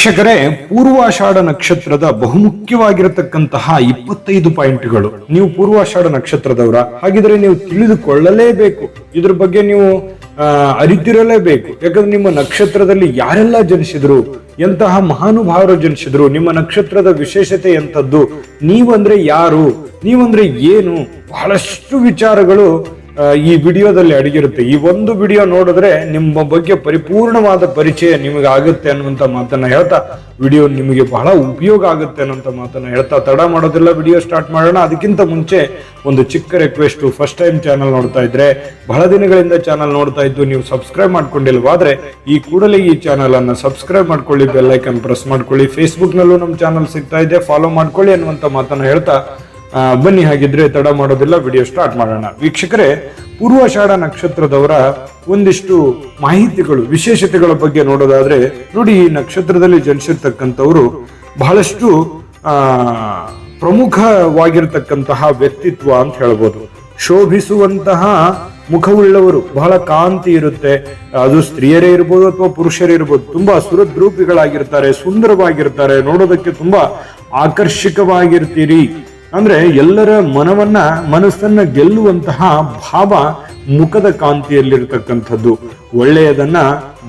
ವೀಕ್ಷಕರೇ, ಪೂರ್ವಾಷಾಢ ನಕ್ಷತ್ರದ ಬಹುಮುಖ್ಯವಾಗಿರತಕ್ಕಂತಹ ಇಪ್ಪತ್ತೈದು ಪಾಯಿಂಟ್ಗಳು. ನೀವು ಪೂರ್ವಾಷಾಢ ನಕ್ಷತ್ರದವರ, ಹಾಗಿದ್ರೆ ನೀವು ತಿಳಿದುಕೊಳ್ಳಲೇಬೇಕು. ಇದ್ರ ಬಗ್ಗೆ ನೀವು ಅರಿತಿರಲೇಬೇಕು. ಯಾಕಂದ್ರೆ ನಿಮ್ಮ ನಕ್ಷತ್ರದಲ್ಲಿ ಯಾರೆಲ್ಲ ಜನಿಸಿದ್ರು, ಎಂತಹ ಮಹಾನುಭಾವರು ಜನಿಸಿದ್ರು, ನಿಮ್ಮ ನಕ್ಷತ್ರದ ವಿಶೇಷತೆ ಎಂಥದ್ದು, ನೀವಂದ್ರೆ ಯಾರು, ನೀವಂದ್ರೆ ಏನು, ಬಹಳಷ್ಟು ವಿಚಾರಗಳು ಈ ವಿಡಿಯೋದಲ್ಲಿ ಅಡಗಿರುತ್ತೆ. ಈ ಒಂದು ವಿಡಿಯೋ ನೋಡಿದ್ರೆ ನಿಮ್ಮ ಬಗ್ಗೆ ಪರಿಪೂರ್ಣವಾದ ಪರಿಚಯ ನಿಮಗೆ ಆಗುತ್ತೆ ಅನ್ನುವಂಥ ಮಾತನ್ನ ಹೇಳ್ತಾ, ವಿಡಿಯೋ ನಿಮಗೆ ಬಹಳ ಉಪಯೋಗ ಆಗುತ್ತೆ ಅನ್ನೋಂಥ ಮಾತನ್ನ ಹೇಳ್ತಾ, ತಡ ಮಾಡೋದಿಲ್ಲ, ವಿಡಿಯೋ ಸ್ಟಾರ್ಟ್ ಮಾಡೋಣ. ಅದಕ್ಕಿಂತ ಮುಂಚೆ ಒಂದು ಚಿಕ್ಕ ರಿಕ್ವೆಸ್ಟ್ ಫಸ್ಟ್ ಟೈಮ್ ಚಾನಲ್ ನೋಡ್ತಾ ಇದ್ರೆ, ಬಹಳ ದಿನಗಳಿಂದ ಚಾನಲ್ ನೋಡ್ತಾ ಇದ್ದು, ನೀವು ಸಬ್ಸ್ಕ್ರೈಬ್ ಮಾಡ್ಕೊಂಡಿಲ್ವಾದ್ರೆ, ಈ ಕೂಡಲೇ ಈ ಚಾನಲ್ ಅನ್ನ ಸಬ್ಸ್ಕ್ರೈಬ್ ಮಾಡ್ಕೊಳ್ಳಿ ಬೆಲ್ಲೈಕನ್ ಪ್ರೆಸ್ ಮಾಡ್ಕೊಳ್ಳಿ. ಫೇಸ್ಬುಕ್ ನಲ್ಲೂ ನಮ್ಮ ಚಾನಲ್ ಸಿಗ್ತಾ ಇದೆ. ಫಾಲೋ ಮಾಡ್ಕೊಳ್ಳಿ ಅನ್ನುವಂಥ ಮಾತನ್ನ ಹೇಳ್ತಾ ಬನ್ನಿ, ಹಾಗಿದ್ರೆ ತಡ ಮಾಡೋದಿಲ್ಲ ವಿಡಿಯೋ ಸ್ಟಾರ್ಟ್ ಮಾಡೋಣ. ವೀಕ್ಷಕರೇ, ಪೂರ್ವಾಷಾಢ ನಕ್ಷತ್ರದವರ ಒಂದಿಷ್ಟು ಮಾಹಿತಿಗಳು, ವಿಶೇಷತೆಗಳ ಬಗ್ಗೆ ನೋಡೋದಾದ್ರೆ, ನೋಡಿ, ಈ ನಕ್ಷತ್ರದಲ್ಲಿ ಜನಿಸಿರ್ತಕ್ಕಂಥವ್ರು ಬಹಳಷ್ಟು, ಆ, ಪ್ರಮುಖವಾಗಿರ್ತಕ್ಕಂತಹ ವ್ಯಕ್ತಿತ್ವ ಅಂತ ಹೇಳ್ಬೋದು. ಶೋಭಿಸುವಂತಹ ಮುಖವುಳ್ಳವರು, ಬಹಳ ಕಾಂತಿ ಇರುತ್ತೆ. ಅದು ಸ್ತ್ರೀಯರೇ ಇರ್ಬೋದು ಅಥವಾ ಪುರುಷರೇ ಇರ್ಬೋದು, ತುಂಬಾ ಸುರದ್ರೂಪಿಗಳಾಗಿರ್ತಾರೆ, ಸುಂದರವಾಗಿರ್ತಾರೆ. ನೋಡೋದಕ್ಕೆ ತುಂಬಾ ಆಕರ್ಷಕವಾಗಿರ್ತೀರಿ. ಅಂದ್ರೆ ಎಲ್ಲರ ಮನವನ್ನ, ಮನಸ್ಸನ್ನ ಗೆಲ್ಲುವಂತಹ ಭಾವ ಮುಖದ ಕಾಂತಿಯಲ್ಲಿರ್ತಕ್ಕಂಥದ್ದು. ಒಳ್ಳೆಯದನ್ನ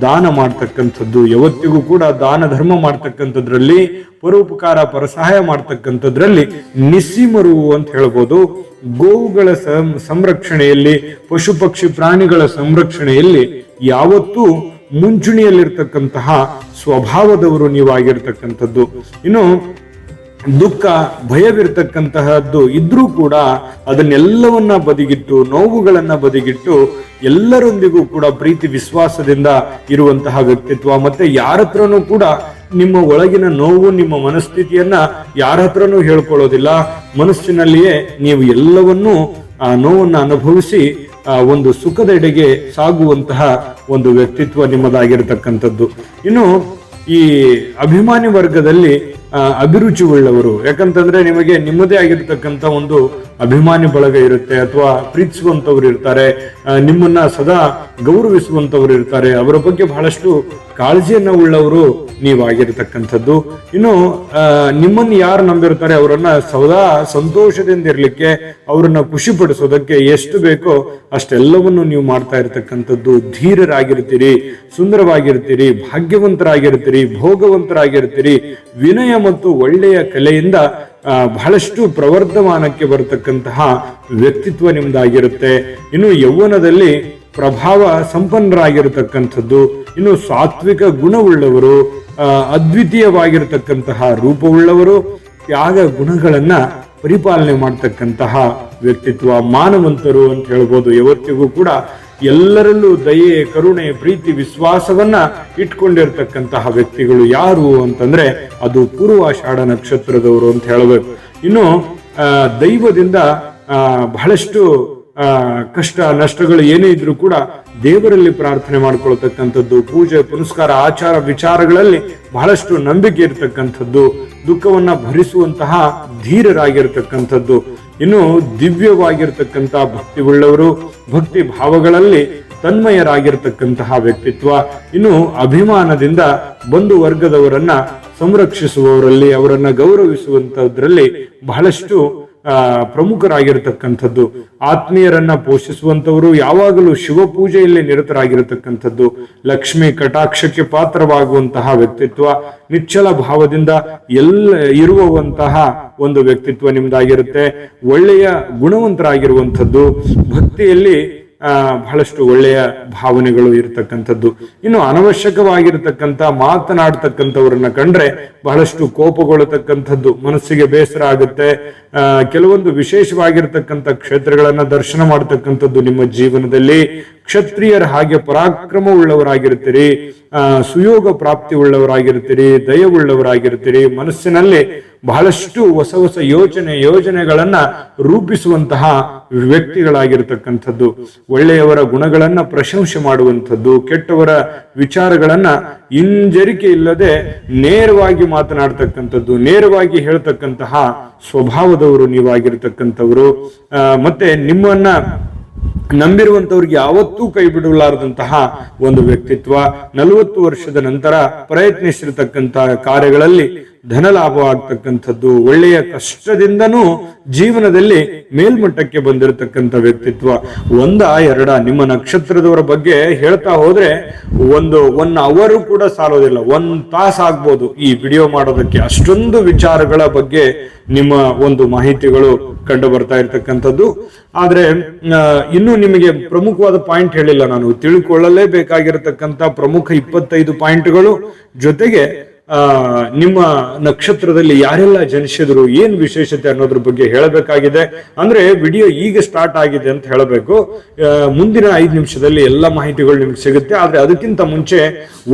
ದಾನ ಮಾಡ್ತಕ್ಕಂಥದ್ದು. ಯಾವತ್ತಿಗೂ ಕೂಡ ದಾನ ಧರ್ಮ ಮಾಡ್ತಕ್ಕಂಥದ್ರಲ್ಲಿ, ಪರೋಪಕಾರ, ಪರಸಹಾಯ ಮಾಡ್ತಕ್ಕಂಥದ್ರಲ್ಲಿ ನಿಸ್ಸೀಮರು ಅಂತ ಹೇಳ್ಬೋದು. ಗೋವುಗಳ ಸಂರಕ್ಷಣೆಯಲ್ಲಿ ಪಶು ಪಕ್ಷಿ ಪ್ರಾಣಿಗಳ ಸಂರಕ್ಷಣೆಯಲ್ಲಿ ಯಾವತ್ತೂ ಮುಂಚೂಣಿಯಲ್ಲಿರ್ತಕ್ಕಂತಹ ಸ್ವಭಾವದವರು ನೀವಾಗಿರ್ತಕ್ಕಂಥದ್ದು. ಇನ್ನು ದುಃಖ, ಭಯವಿರ್ತಕ್ಕಂತಹದ್ದು ಇದ್ರೂ ಕೂಡ ಅದನ್ನೆಲ್ಲವನ್ನ ಬದಿಗಿಟ್ಟು, ನೋವುಗಳನ್ನ ಬದಿಗಿಟ್ಟು ಎಲ್ಲರೊಂದಿಗೂ ಕೂಡ ಪ್ರೀತಿ, ವಿಶ್ವಾಸದಿಂದ ಇರುವಂತಹ ವ್ಯಕ್ತಿತ್ವ. ಮತ್ತೆ ಯಾರ ಹತ್ರನೂ ಕೂಡ ನಿಮ್ಮ ಒಳಗಿನ ನೋವು, ನಿಮ್ಮ ಮನಸ್ಥಿತಿಯನ್ನ ಯಾರ ಹತ್ರನೂ ಹೇಳ್ಕೊಳ್ಳೋದಿಲ್ಲ. ಮನಸ್ಸಿನಲ್ಲಿಯೇ ನೀವು ಎಲ್ಲವನ್ನೂ ಆ ನೋವನ್ನ ಅನುಭವಿಸಿ, ಆ ಒಂದು ಸುಖದೆಡೆಗೆ ಸಾಗುವಂತಹ ಒಂದು ವ್ಯಕ್ತಿತ್ವ ನಿಮ್ಮದಾಗಿರ್ತಕ್ಕಂಥದ್ದು. ಇನ್ನು ಈ ಅಭಿಮಾನಿ ವರ್ಗದಲ್ಲಿ ಅಭಿರುಚಿ ಉಳ್ಳವರು ಯಾಕಂತಂದ್ರೆ ನಿಮಗೆ ನಿಮ್ಮದೇ ಆಗಿರ್ತಕ್ಕಂಥ ಒಂದು ಅಭಿಮಾನಿ ಬಳಗ ಇರುತ್ತೆ ಅಥವಾ ಪ್ರೀತಿಸುವಂತವ್ರು ಇರ್ತಾರೆ ನಿಮ್ಮನ್ನ ಸದಾ ಗೌರವಿಸುವಂಥವ್ರು ಇರ್ತಾರೆ, ಅವರ ಬಗ್ಗೆ ಬಹಳಷ್ಟು ಕಾಳಜಿಯನ್ನ ಉಳ್ಳವರು ನೀವಾಗಿರ್ತಕ್ಕಂಥದ್ದು. ಇನ್ನು ನಿಮ್ಮನ್ನು ಯಾರು ನಂಬಿರ್ತಾರೆ, ಅವರನ್ನ ಸದಾ ಸಂತೋಷದಿಂದ ಇರ್ಲಿಕ್ಕೆ, ಅವರನ್ನ ಖುಷಿ ಪಡಿಸೋದಕ್ಕೆ ಎಷ್ಟು ಬೇಕೋ ಅಷ್ಟೆಲ್ಲವನ್ನು ನೀವು ಮಾಡ್ತಾ ಇರತಕ್ಕಂಥದ್ದು. ಧೀರರಾಗಿರ್ತೀರಿ, ಸುಂದರವಾಗಿರ್ತೀರಿ, ಭಾಗ್ಯವಂತರಾಗಿರ್ತೀರಿ, ಭೋಗವಂತರಾಗಿರ್ತೀರಿ. ವಿನಯ ಮತ್ತು ಒಳ್ಳೆಯ ಕಲೆಯಿಂದ ಬಹಳಷ್ಟು ಪ್ರವರ್ಧಮಾನಕ್ಕೆ ಬರತಕ್ಕಂತಹ ವ್ಯಕ್ತಿತ್ವ ನಿಮ್ದಾಗಿರುತ್ತೆ. ಇನ್ನು ಯೌವನದಲ್ಲಿ ಪ್ರಭಾವ ಸಂಪನ್ನರಾಗಿರತಕ್ಕಂಥದ್ದು, ಇನ್ನು ಸಾತ್ವಿಕ ಗುಣವುಳ್ಳವರು ಅದ್ವಿತೀಯವಾಗಿರತಕ್ಕಂತಹ ರೂಪವುಳ್ಳವರು, ತ್ಯಾಗ ಗುಣಗಳನ್ನ ಪರಿಪಾಲನೆ ಮಾಡ್ತಕ್ಕಂತಹ ವ್ಯಕ್ತಿತ್ವ ಮಾನವಂತರು ಅಂತ ಹೇಳ್ಬೋದು. ಯಾವತ್ತಿಗೂ ಕೂಡ ಎಲ್ಲರಲ್ಲೂ ದಯೆ, ಕರುಣೆ, ಪ್ರೀತಿ, ವಿಶ್ವಾಸವನ್ನ ಇಟ್ಕೊಂಡಿರ್ತಕ್ಕಂತಹ ವ್ಯಕ್ತಿಗಳು ಯಾರು ಅಂತಂದ್ರೆ ಅದು ಪೂರ್ವಾಷಾಢ ನಕ್ಷತ್ರದವರು ಅಂತ ಹೇಳಬೇಕು. ಇನ್ನು ದೈವದಿಂದ ಬಹಳಷ್ಟು ಕಷ್ಟ, ನಷ್ಟಗಳು ಏನೇ ಇದ್ರೂ ಕೂಡ ದೇವರಲ್ಲಿ ಪ್ರಾರ್ಥನೆ ಮಾಡ್ಕೊಳ್ತಕ್ಕಂಥದ್ದು, ಪೂಜೆ, ಪುನಸ್ಕಾರ, ಆಚಾರ ವಿಚಾರಗಳಲ್ಲಿ ಬಹಳಷ್ಟು ನಂಬಿಕೆ ಇರತಕ್ಕಂಥದ್ದು, ದುಃಖವನ್ನ ಭರಿಸುವಂತಹ ಧೀರರಾಗಿರ್ತಕ್ಕಂಥದ್ದು. ಇನ್ನು ದಿವ್ಯವಾಗಿರ್ತಕ್ಕಂಥ ಭಕ್ತಿ ಉಳ್ಳವರು ಭಕ್ತಿ ಭಾವಗಳಲ್ಲಿ ತನ್ಮಯರಾಗಿರ್ತಕ್ಕಂತಹ ವ್ಯಕ್ತಿತ್ವ, ಇನ್ನು ಅಭಿಮಾನದಿಂದ ಬಂಧು ವರ್ಗದವರನ್ನ ಸಂರಕ್ಷಿಸುವವರಲ್ಲಿ, ಅವರನ್ನ ಗೌರವಿಸುವಂತದ್ರಲ್ಲಿ ಬಹಳಷ್ಟು ಪ್ರಮುಖರಾಗಿರ್ತಕ್ಕಂಥದ್ದು, ಆತ್ಮೀಯರನ್ನ ಪೋಷಿಸುವಂಥವರು ಯಾವಾಗಲೂ ಶಿವ ಪೂಜೆಯಲ್ಲಿ ನಿರತರಾಗಿರತಕ್ಕಂಥದ್ದು, ಲಕ್ಷ್ಮಿ ಕಟಾಕ್ಷಕ್ಕೆ ಪಾತ್ರವಾಗುವಂತಹ ವ್ಯಕ್ತಿತ್ವ ನಿಚ್ಚಲ ಭಾವದಿಂದ ಎಲ್ಲ ಇರುವಂತಹ ಒಂದು ವ್ಯಕ್ತಿತ್ವ ನಿಮ್ದಾಗಿರುತ್ತೆ. ಒಳ್ಳೆಯ ಗುಣವಂತರಾಗಿರುವಂಥದ್ದು, ಭಕ್ತಿಯಲ್ಲಿ ಬಹಳಷ್ಟು ಒಳ್ಳೆಯ ಭಾವನೆಗಳು ಇರತಕ್ಕಂಥದ್ದು. ಇನ್ನು ಅನವಶ್ಯಕವಾಗಿರತಕ್ಕಂಥ, ಮಾತನಾಡ್ತಕ್ಕಂಥವ್ರನ್ನ ಕಂಡ್ರೆ ಬಹಳಷ್ಟು ಕೋಪಗೊಳ್ಳತಕ್ಕಂಥದ್ದು ಮನಸ್ಸಿಗೆ ಬೇಸರ ಆಗುತ್ತೆ. ಕೆಲವೊಂದು ವಿಶೇಷವಾಗಿರ್ತಕ್ಕಂಥ ಕ್ಷೇತ್ರಗಳನ್ನ ದರ್ಶನ ಮಾಡತಕ್ಕಂಥದ್ದು ನಿಮ್ಮ ಜೀವನದಲ್ಲಿ. ಕ್ಷತ್ರಿಯರ ಹಾಗೆ ಪರಾಕ್ರಮ ಉಳ್ಳವರಾಗಿರ್ತೀರಿ ಸುಯೋಗ ಪ್ರಾಪ್ತಿ ಉಳ್ಳವರಾಗಿರ್ತೀರಿ ದಯವುಳ್ಳವರಾಗಿರ್ತೀರಿ ಮನಸ್ಸಿನಲ್ಲಿ ಬಹಳಷ್ಟು ಹೊಸ ಹೊಸ ಯೋಚನೆ ಯೋಜನೆಗಳನ್ನ ರೂಪಿಸುವಂತಹ ವ್ಯಕ್ತಿಗಳಾಗಿರ್ತಕ್ಕಂಥದ್ದು. ಒಳ್ಳೆಯವರ ಗುಣಗಳನ್ನ ಪ್ರಶಂಸೆ ಮಾಡುವಂಥದ್ದು, ಕೆಟ್ಟವರ ವಿಚಾರಗಳನ್ನ ಹಿಂಜರಿಕೆ ಇಲ್ಲದೆ ನೇರವಾಗಿ ಮಾತನಾಡ್ತಕ್ಕಂಥದ್ದು, ನೇರವಾಗಿ ಹೇಳ್ತಕ್ಕಂತಹ ಸ್ವಭಾವದವರು ನೀವಾಗಿರ್ತಕ್ಕಂಥವ್ರು. ಮತ್ತೆ ನಿಮ್ಮನ್ನ ನಂಬಿರುವಂತವ್ರಿಗೆ ಯಾವತ್ತೂ ಕೈ ಬಿಡಲಾರದಂತಹ ಒಂದು ವ್ಯಕ್ತಿತ್ವ. ನಲವತ್ತು ವರ್ಷದ ನಂತರ ಪ್ರಯತ್ನಿಸಿರ್ತಕ್ಕಂತಹ ಕಾರ್ಯಗಳಲ್ಲಿ ಧನ ಲಾಭವಾಗ್ತಕ್ಕಂಥದ್ದು ಒಳ್ಳೆಯ ಕಷ್ಟದಿಂದನೂ ಜೀವನದಲ್ಲಿ ಮೇಲ್ಮಟ್ಟಕ್ಕೆ ಬಂದಿರತಕ್ಕಂಥ ವ್ಯಕ್ತಿತ್ವ. ಒಂದ ಎರಡ ನಿಮ್ಮ ನಕ್ಷತ್ರದವರ ಬಗ್ಗೆ ಹೇಳ್ತಾ ಹೋದ್ರೆ ಒಂದು ಒನ್ ಅವರು ಕೂಡ ಸಾಲೋದಿಲ್ಲ, ಒನ್ ತಾಸ್ ಆಗ್ಬೋದು ಈ ವಿಡಿಯೋ ಮಾಡೋದಕ್ಕೆ. ಅಷ್ಟೊಂದು ವಿಚಾರಗಳ ಬಗ್ಗೆ ನಿಮ್ಮ ಒಂದು ಮಾಹಿತಿಗಳು ಕಂಡು ಬರ್ತಾ ಇರ್ತಕ್ಕಂಥದ್ದು. ಆದ್ರೆ ಇನ್ನು ನಿಮಗೆ ಪ್ರಮುಖವಾದ ಪಾಯಿಂಟ್ ಹೇಳಿಲ್ಲ ನಾನು. ತಿಳ್ಕೊಳ್ಳಲೇಬೇಕಾಗಿರತಕ್ಕಂತ ಪ್ರಮುಖ ಇಪ್ಪತ್ತೈದು ಪಾಯಿಂಟ್ಗಳು ಜೊತೆಗೆ ನಿಮ್ಮ ನಕ್ಷತ್ರದಲ್ಲಿ ಯಾರೆಲ್ಲ ಜನಿಸಿದ್ರು ಏನ್ ವಿಶೇಷತೆ ಅನ್ನೋದ್ರ ಬಗ್ಗೆ ಹೇಳಬೇಕಾಗಿದೆ. ಅಂದ್ರೆ ವಿಡಿಯೋ ಈಗ ಸ್ಟಾರ್ಟ್ ಆಗಿದೆ ಅಂತ ಹೇಳಬೇಕು. ಮುಂದಿನ ಐದು ನಿಮಿಷದಲ್ಲಿ ಎಲ್ಲ ಮಾಹಿತಿಗಳು ನಿಮ್ಗೆ ಸಿಗುತ್ತೆ. ಆದ್ರೆ ಅದಕ್ಕಿಂತ ಮುಂಚೆ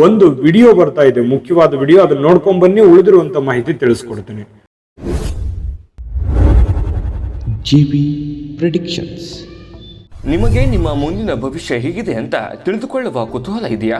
ಒಂದು ವಿಡಿಯೋ ಬರ್ತಾ ಇದೆ ಮುಖ್ಯವಾದ ವಿಡಿಯೋ. ಅದನ್ನ ನೋಡ್ಕೊಂಡ್ ಬನ್ನಿ ಉಳಿದಿರುವಂತ ಮಾಹಿತಿ ತಿಳಿಸ್ಕೊಡ್ತೀನಿ. GB Predictions. ನಿಮಗೆ ನಿಮ್ಮ ಮುಂದಿನ ಭವಿಷ್ಯ ಹೇಗಿದೆ ಅಂತ ತಿಳಿದುಕೊಳ್ಳುವ ಕುತೂಹಲ ಇದೆಯಾ?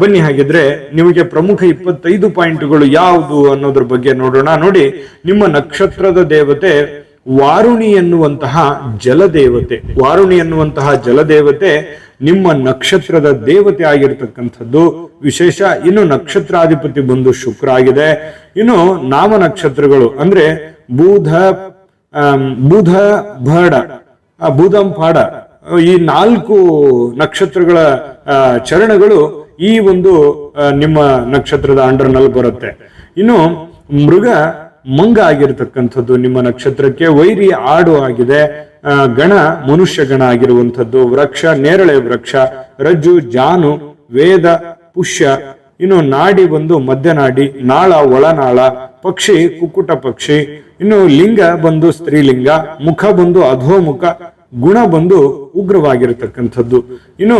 ಬನ್ನಿ ಹಾಗಿದ್ರೆ ನಿಮಗೆ ಪ್ರಮುಖ ಇಪ್ಪತ್ತೈದು ಪಾಯಿಂಟ್ಗಳು ಯಾವುದು ಅನ್ನೋದ್ರ ಬಗ್ಗೆ ನೋಡೋಣ. ನೋಡಿ, ನಿಮ್ಮ ನಕ್ಷತ್ರದ ದೇವತೆ ವಾರುಣಿ ಎನ್ನುವಂತಹ ಜಲದೇವತೆ. ವಾರುಣಿ ಎನ್ನುವಂತಹ ಜಲದೇವತೆ ನಿಮ್ಮ ನಕ್ಷತ್ರದ ದೇವತೆ ಆಗಿರ್ತಕ್ಕಂಥದ್ದು. ವಿಶೇಷ, ಇನ್ನು ನಕ್ಷತ್ರಾಧಿಪತಿ ಬಂದು ಶುಕ್ರ ಆಗಿದೆ. ಇನ್ನು ನಾಮ ನಕ್ಷತ್ರಗಳು ಅಂದ್ರೆ ಬೂಧ ಬೂಧ ಭಡ ಬುಧಂ, ಪಾಡ. ಈ ನಾಲ್ಕು ನಕ್ಷತ್ರಗಳ ಚರಣಗಳು ಈ ಒಂದು ನಿಮ್ಮ ನಕ್ಷತ್ರದ ಅಂಡರ್ನಲ್ಲಿ ಬರುತ್ತೆ. ಇನ್ನು ಮೃಗ, ಮಂಗ ಆಗಿರತಕ್ಕಂಥದ್ದು ನಿಮ್ಮ ನಕ್ಷತ್ರಕ್ಕೆ, ವೈರಿ ಆಡು ಆಗಿದೆ ಗಣ, ಮನುಷ್ಯ ಗಣ ಆಗಿರುವಂಥದ್ದು, ವೃಕ್ಷ, ನೇರಳೆ ವೃಕ್ಷ, ರಜ್ಜು, ಜಾನು, ವೇದ, ಪುಷ್ಯ, ಇನ್ನು ನಾಡಿ ಬಂದು ಮಧ್ಯನಾಡಿ, ನಾಳ, ಒಳನಾಳ, ಪಕ್ಷಿ, ಕುಕ್ಕುಟ ಪಕ್ಷಿ, ಇನ್ನು ಲಿಂಗ ಬಂದು ಸ್ತ್ರೀಲಿಂಗ, ಮುಖ ಬಂದು ಅಧೋಮುಖ ಗುಣ ಬಂದು ಉಗ್ರವಾಗಿರತಕ್ಕಂಥದ್ದು. ಇನ್ನು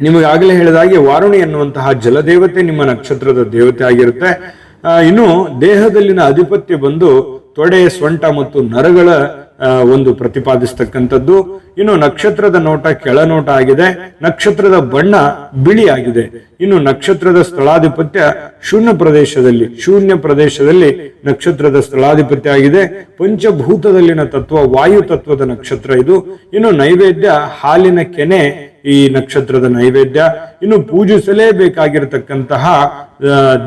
ನಿಮಗೆ ಆಗಲೇ ಹೇಳಿದ ಹಾಗೆ ವಾರುಣಿ ಎನ್ನುವಂತಹ ಜಲದೇವತೆ ನಿಮ್ಮ ನಕ್ಷತ್ರದ ದೇವತೆ ಆಗಿರುತ್ತೆ. ಇನ್ನು ದೇಹದಲ್ಲಿನ ಅಧಿಪತ್ಯ ಬಂದು ತೊಡೆ ಸೊಂಟ ಮತ್ತು ನರಗಳ ಒಂದು ಪ್ರತಿಪಾದಿಸ್ತಕ್ಕಂಥದ್ದು. ಇನ್ನು ನಕ್ಷತ್ರದ ನೋಟ ಕೆಳನೋಟ ಆಗಿದೆ. ನಕ್ಷತ್ರದ ಬಣ್ಣ ಬಿಳಿ ಆಗಿದೆ. ಇನ್ನು ನಕ್ಷತ್ರದ ಸ್ಥಳಾಧಿಪತ್ಯ ಶೂನ್ಯ ಪ್ರದೇಶದಲ್ಲಿ ಶೂನ್ಯ ಪ್ರದೇಶದಲ್ಲಿ ನಕ್ಷತ್ರದ ಸ್ಥಳಾಧಿಪತ್ಯ ಆಗಿದೆ. ಪಂಚಭೂತದಲ್ಲಿನ ತತ್ವ, ವಾಯು ತತ್ವದ ನಕ್ಷತ್ರ ಇದು. ಇನ್ನು ನೈವೇದ್ಯ, ಹಾಲಿನ ಕೆನೆ ಈ ನಕ್ಷತ್ರದ ನೈವೇದ್ಯ. ಇನ್ನು ಪೂಜಿಸಲೇಬೇಕಾಗಿರತಕ್ಕಂತಹ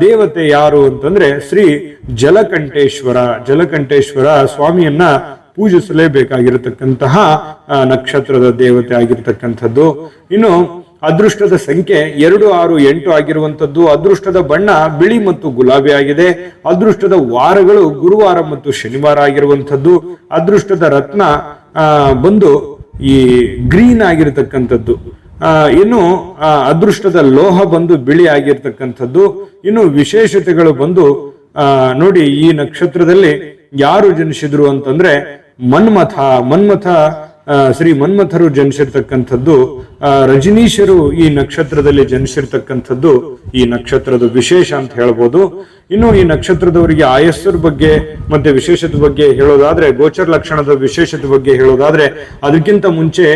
ದೇವತೆ ಯಾರು ಅಂತಂದ್ರೆ ಶ್ರೀ ಜಲಕಂಠೇಶ್ವರ. ಜಲಕಂಠೇಶ್ವರ ಸ್ವಾಮಿಯನ್ನ ಪೂಜಿಸಲೇಬೇಕಾಗಿರತಕ್ಕಂತಹ ನಕ್ಷತ್ರದ ದೇವತೆ ಆಗಿರತಕ್ಕಂಥದ್ದು. ಇನ್ನು ಅದೃಷ್ಟದ ಸಂಖ್ಯೆ ಎರಡು, ಆರು, ಎಂಟು ಆಗಿರುವಂತದ್ದು ಅದೃಷ್ಟದ ಬಣ್ಣ ಬಿಳಿ ಮತ್ತು ಗುಲಾಬಿ ಆಗಿದೆ. ಅದೃಷ್ಟದ ವಾರಗಳು ಗುರುವಾರ ಮತ್ತು ಶನಿವಾರ ಆಗಿರುವಂಥದ್ದು. ಅದೃಷ್ಟದ ರತ್ನ ಬಂದು ಈ ಗ್ರೀನ್ ಆಗಿರತಕ್ಕಂಥದ್ದು. ಇನ್ನು ಅದೃಷ್ಟದ ಲೋಹ ಬಂದು ಬಿಳಿ ಆಗಿರ್ತಕ್ಕಂಥದ್ದು. ಇನ್ನು ವಿಶೇಷತೆಗಳು ಬಂದು ನೋಡಿ ಈ ನಕ್ಷತ್ರದಲ್ಲಿ ಯಾರು ಜನಿಸಿದ್ರು ಅಂತಂದ್ರೆ ಮನ್ಮಥ ಮನ್ಮಥ ಶ್ರೀ ಮನ್ಮಥರು ಜನಿಸಿರ್ತಕ್ಕಂಥದ್ದು ರಜನೀಶರು ಈ ನಕ್ಷತ್ರದಲ್ಲಿ ಜನಿಸಿರ್ತಕ್ಕಂಥದ್ದು ಈ ನಕ್ಷತ್ರದ ವಿಶೇಷ ಅಂತ ಹೇಳ್ಬೋದು. ಇನ್ನು ಈ ನಕ್ಷತ್ರದವರಿಗೆ ಆಯಸ್ಸರ ಬಗ್ಗೆ, ಮತ್ತೆ ವಿಶೇಷತೆ ಬಗ್ಗೆ ಹೇಳೋದಾದ್ರೆ, ಗೋಚರ ಲಕ್ಷಣದ ವಿಶೇಷತೆ ಬಗ್ಗೆ ಹೇಳೋದಾದ್ರೆ, ಅದಕ್ಕಿಂತ ಮುಂಚೆ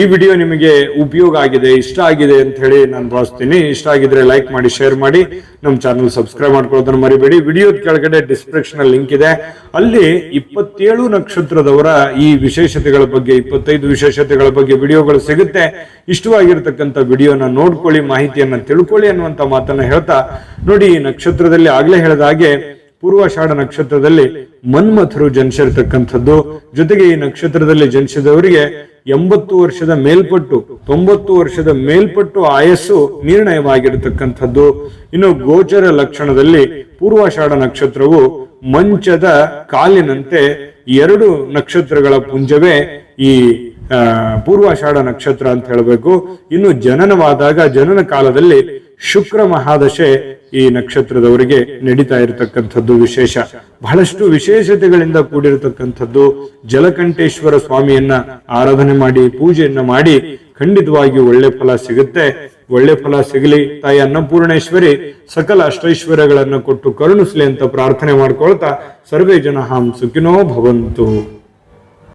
ಈ ವಿಡಿಯೋ ನಿಮಗೆ ಉಪಯೋಗ ಆಗಿದೆ, ಇಷ್ಟ ಆಗಿದೆ ಅಂತ ಹೇಳಿ ನಾನು ಭಾವಿಸ್ತೀನಿ. ಇಷ್ಟ ಆಗಿದ್ರೆ ಲೈಕ್ ಮಾಡಿ, ಶೇರ್ ಮಾಡಿ. ನಮ್ಮ ಚಾನಲ್ ಸಬ್ಸ್ಕ್ರೈಬ್ ಮಾಡ್ಕೊಳ್ಳೋದನ್ನ ಮರಿಬೇಡಿ. ವಿಡಿಯೋದ ಕೆಳಗಡೆ ಡಿಸ್ಕ್ರಿಪ್ಷನ್ ಲಿಂಕ್ ಇದೆ. ಅಲ್ಲಿ ಇಪ್ಪತ್ತೇಳು ನಕ್ಷತ್ರದವರ ಈ ವಿಶೇಷತೆಗಳ ಬಗ್ಗೆ, ಇಪ್ಪತ್ತೈದು ವಿಶೇಷತೆಗಳ ಬಗ್ಗೆ ವಿಡಿಯೋಗಳು ಸಿಗುತ್ತೆ. ಇಷ್ಟವಾಗಿರ್ತಕ್ಕಂಥ ವಿಡಿಯೋನ ನೋಡ್ಕೊಳ್ಳಿ, ಮಾಹಿತಿಯನ್ನ ತಿಳ್ಕೊಳ್ಳಿ ಅನ್ನುವಂತ ಮಾತನ್ನ ಹೇಳ್ತಾ ನೋಡಿ, ಈ ನಕ್ಷತ್ರದಲ್ಲಿ ಆಗ್ಲೇ ಹೇಳಿದ ಹಾಗೆ ಪೂರ್ವಾಷಾಢ ನಕ್ಷತ್ರದಲ್ಲಿ ಮನ್ಮಥರು ಜನಿಸಿರ್ತಕ್ಕಂಥದ್ದು. ಜೊತೆಗೆ ಈ ನಕ್ಷತ್ರದಲ್ಲಿ ಜನಿಸಿದವರಿಗೆ ಎಂಬತ್ತು ವರ್ಷದ ಮೇಲ್ಪಟ್ಟು, ತೊಂಬತ್ತು ವರ್ಷದ ಮೇಲ್ಪಟ್ಟು ಆಯಸ್ಸು ನಿರ್ಣಯವಾಗಿರತಕ್ಕಂಥದ್ದು. ಇನ್ನು ಗೋಚರ ಲಕ್ಷಣದಲ್ಲಿ ಪೂರ್ವಾಷಾಢ ನಕ್ಷತ್ರವು ಮಂಚದ ಕಾಲಿನಂತೆ ಎರಡು ನಕ್ಷತ್ರಗಳ ಪುಂಜವೇ ಈ ಪೂರ್ವಾಷಾಢ ನಕ್ಷತ್ರ ಅಂತ ಹೇಳಬೇಕು. ಇನ್ನು ಜನನವಾದಾಗ ಜನನ ಕಾಲದಲ್ಲಿ ಶುಕ್ರ ಮಹಾದಶೆ ಈ ನಕ್ಷತ್ರದವರಿಗೆ ನಡೀತಾ ಇರತಕ್ಕಂಥದ್ದು ವಿಶೇಷ. ಬಹಳಷ್ಟು ವಿಶೇಷತೆಗಳಿಂದ ಕೂಡಿರತಕ್ಕಂಥದ್ದು. ಜಲಕಂಠೇಶ್ವರ ಸ್ವಾಮಿಯನ್ನ ಆರಾಧನೆ ಮಾಡಿ, ಪೂಜೆಯನ್ನ ಮಾಡಿ ಖಂಡಿತವಾಗಿ ಒಳ್ಳೆ ಫಲ ಸಿಗುತ್ತೆ. ಒಳ್ಳೆ ಫಲ ಸಿಗಲಿ. ತಾಯಿ ಅನ್ನಪೂರ್ಣೇಶ್ವರಿ ಸಕಲ ಅಷ್ಟೈಶ್ವರ್ಯಗಳನ್ನು ಕೊಟ್ಟು ಕರುಣಿಸ್ಲಿ ಅಂತ ಪ್ರಾರ್ಥನೆ ಮಾಡ್ಕೊಳ್ತಾ ಸರ್ವೇ ಜನ ಹಾಂ ಸುಖಿನೋ ಭವಂತು.